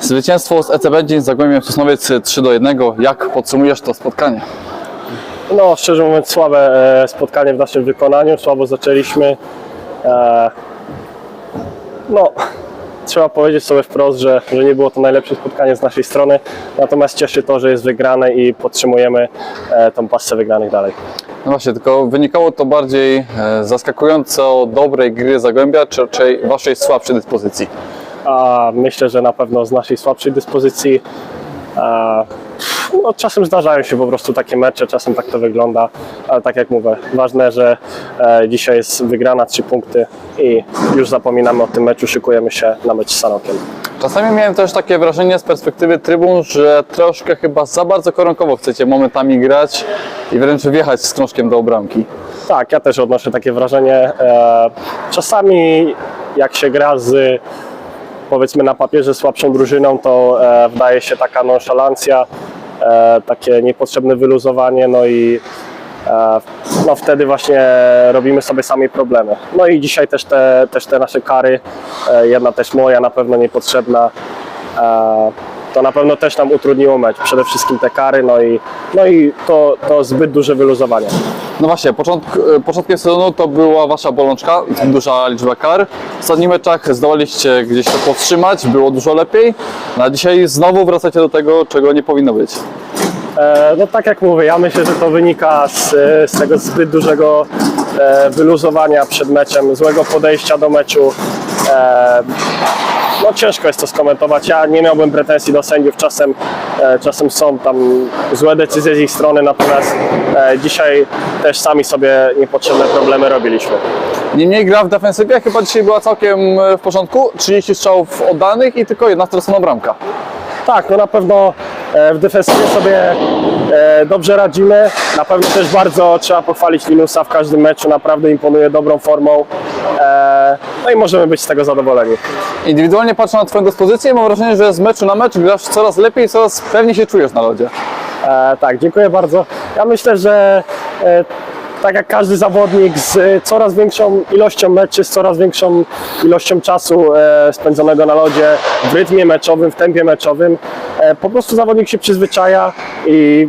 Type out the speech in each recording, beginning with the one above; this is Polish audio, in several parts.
Zwycięstwo z ECB Dzień z Zagłębiem Sosnowiec 3 do 1. Jak podsumujesz to spotkanie? No, szczerze mówiąc, słabe e, spotkanie w naszym wykonaniu, słabo zaczęliśmy. E, no, trzeba powiedzieć sobie wprost, że, że nie było to najlepsze spotkanie z naszej strony, natomiast cieszy to, że jest wygrane i podtrzymujemy e, tą pasę wygranych dalej. No właśnie, tylko wynikało to bardziej zaskakująco dobrej gry Zagłębia, czy raczej waszej słabszej dyspozycji? A myślę, że na pewno z naszej słabszej dyspozycji. E, no, czasem zdarzają się po prostu takie mecze, czasem tak to wygląda, ale tak jak mówię, ważne, że e, dzisiaj jest wygrana trzy punkty i już zapominamy o tym meczu, szykujemy się na mecz z Sanokiem. Czasami miałem też takie wrażenie z perspektywy trybun, że troszkę chyba za bardzo koronkowo chcecie momentami grać i wręcz wjechać z krążkiem do bramki. Tak, ja też odnoszę takie wrażenie. E, czasami jak się gra z powiedzmy na papierze słabszą drużyną, to e, wydaje się taka nonszalancja, e, takie niepotrzebne wyluzowanie, no i e, no wtedy właśnie robimy sobie sami problemy. No i dzisiaj też te, też te nasze kary, e, jedna też moja, na pewno niepotrzebna, to na pewno też nam utrudniło mecz. Przede wszystkim te kary, no i, no i to, to zbyt duże wyluzowanie. No właśnie, początk, e, początkiem sezonu to była wasza bolączka, duża liczba kar. W ostatnich meczach zdołaliście gdzieś to powstrzymać, było dużo lepiej. No a dzisiaj znowu wracacie do tego, czego nie powinno być. E, No tak jak mówię, ja myślę, że to wynika z, z tego zbyt dużego e, wyluzowania przed meczem, złego podejścia do meczu. E, No ciężko jest to skomentować. Ja nie miałbym pretensji do sędziów. Czasem, e, czasem są tam złe decyzje z ich strony, natomiast e, dzisiaj też sami sobie niepotrzebne problemy robiliśmy. Niemniej gra w defensywie chyba dzisiaj była całkiem e, w porządku. 30 strzałów oddanych i tylko jedna stracona bramka. Tak, no na pewno w defensywie sobie dobrze radzimy. Na pewno też bardzo trzeba pochwalić Linusa w każdym meczu. Naprawdę imponuje dobrą formą. E, No i możemy być z tego zadowoleni. Indywidualnie patrzę na Twoją dyspozycję mam wrażenie, że z meczu na mecz grasz coraz lepiej coraz pewniej się czujesz na lodzie. E, Tak, dziękuję bardzo. Ja myślę, że e, tak jak każdy zawodnik z e, coraz większą ilością meczy, z coraz większą ilością czasu e, spędzonego na lodzie, w rytmie meczowym, w tempie meczowym, e, po prostu zawodnik się przyzwyczaja i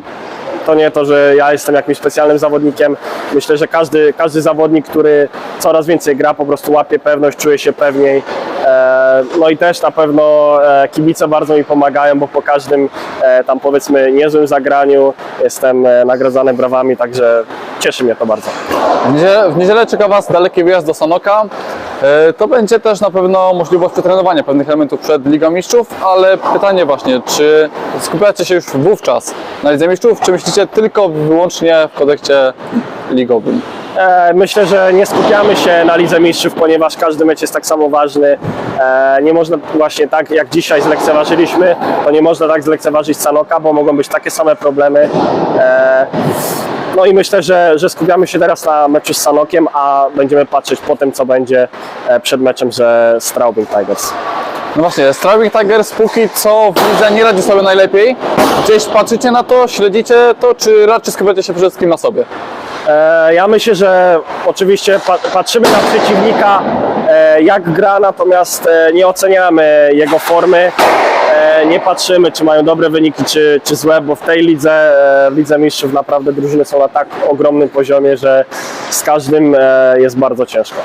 to nie to, że ja jestem jakimś specjalnym zawodnikiem. Myślę, że każdy, każdy zawodnik, który coraz więcej gra, po prostu łapie pewność, czuje się pewniej. E, No i też na pewno e, kibice bardzo mi pomagają, bo po każdym e, tam powiedzmy niezłym zagraniu jestem nagradzany brawami, także cieszy mnie to bardzo. W niedzielę, w niedzielę czeka Was daleki wyjazd do Sanoka. E, To będzie też na pewno możliwość przetrenowania pewnych elementów przed Ligą Mistrzów, ale pytanie właśnie, czy skupiacie się już wówczas na Lidze Mistrzów, czy myślicie tylko wyłącznie w kontekście ligowym? E, Myślę, że nie skupiamy się na Lidze Mistrzów, ponieważ każdy mecz jest tak samo ważny. E, Nie można właśnie tak jak dzisiaj zlekceważyliśmy, to nie można tak zlekceważyć Sanoka, bo mogą być takie same problemy. No i myślę, że, że skupiamy się teraz na meczu z Sanokiem, a będziemy patrzeć po tym, co będzie e, przed meczem ze Straubing Tigers. No właśnie, Straubing Tigers póki co w lidze nie radzi sobie najlepiej. Gdzieś patrzycie na to, śledzicie to, czy raczej skupiacie się przede wszystkim na sobie? E, Ja myślę, że oczywiście pa- patrzymy na przeciwnika, e, jak gra, natomiast nie oceniamy jego formy. E, Nie patrzymy, czy mają dobre wyniki, czy, czy złe, bo w tej lidze, e, w Lidze Mistrzów naprawdę drużyny są na tak ogromnym poziomie, że z każdym e, jest bardzo ciężko.